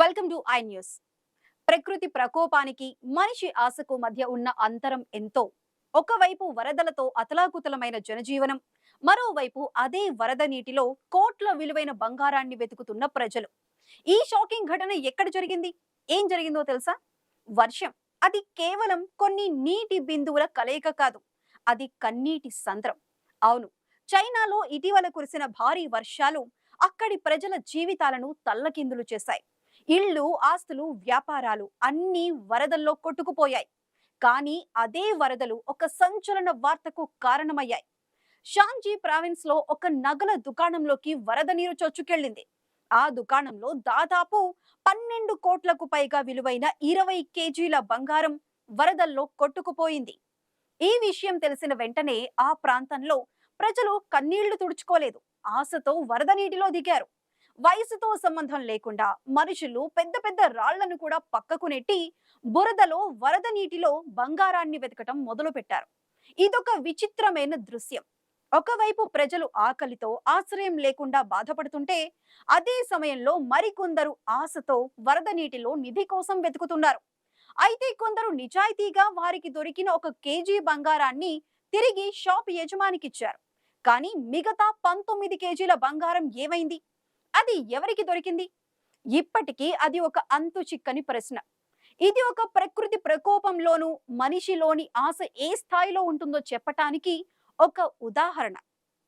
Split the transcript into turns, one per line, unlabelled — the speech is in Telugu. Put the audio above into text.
వెల్కమ్ టు ఐ న్యూస్ ప్రకృతి ప్రకోపానికి మనిషి ఆశకు మధ్య ఉన్న అంతరం ఎంతో. ఒకవైపు వరదలతో అతలాకుతలమైన జనజీవనం మరోవైపు అదే వరద నీటిలో కోట్ల విలువైన బంగారాన్ని వెతుకుతున్న ప్రజలు. ఈ షాకింగ్ ఘటన ఎక్కడ జరిగింది? ఏం జరిగిందో తెలుసా? వర్షం. అది కేవలం కొన్ని నీటి బిందువుల కలయిక కాదు అది కన్నీటి సంద్రం. అవును చైనాలో ఇటీవల కురిసిన భారీ వర్షాలు అక్కడి ప్రజల జీవితాలను తల్లకిందులు చేశాయి. ఇళ్ళు ఆస్తులు వ్యాపారాలు అన్నీ వరదల్లో కొట్టుకుపోయాయి. కానీ అదే వరదలు ఒక సంచలన వార్తకు కారణమయ్యాయి. షాంజీ ప్రావిన్స్లో ఒక నగల దుకాణంలోకి వరద నీరు చొచ్చుకెళ్ళింది. ఆ దుకాణంలో దాదాపు పన్నెండు కోట్లకు పైగా విలువైన ఇరవై కేజీల బంగారం వరదల్లో కొట్టుకుపోయింది. ఈ విషయం తెలిసిన వెంటనే ఆ ప్రాంతంలో ప్రజలు కన్నీళ్ళు తుడుచుకోలేదు. ఆశతో వరద నీటిలో దిగారు. వయసుతో సంబంధం లేకుండా మనుషులు పెద్ద పెద్ద రాళ్ళను కూడా పక్కకు నెట్టి బురదలో వరద నీటిలో బంగారాన్ని వెతకటం మొదలు పెట్టారు ఇదొక విచిత్రమైన దృశ్యం. ఒకవైపు ప్రజలు ఆకలితో ఆశ్రయం లేకుండా బాధపడుతుంటే అదే సమయంలో మరికొందరు ఆశతో వరద నీటిలో నిధి కోసం వెతుకుతున్నారు. అయితే కొందరు నిజాయితీగా వారికి దొరికిన ఒక కేజీ బంగారాన్ని తిరిగి షాప్ యజమానికిచ్చారు. కానీ మిగతా పంతొమ్మిది కేజీల బంగారం ఏమైంది? అది ఎవరికి దొరికింది? ఇప్పటికీ అది ఒక అంతు చిక్కని ప్రశ్న. ఇది ఒక ప్రకృతి ప్రకోపంలోనూ మనిషిలోని ఆశ ఏ స్థాయిలో ఉంటుందో చెప్పటానికి ఒక ఉదాహరణ.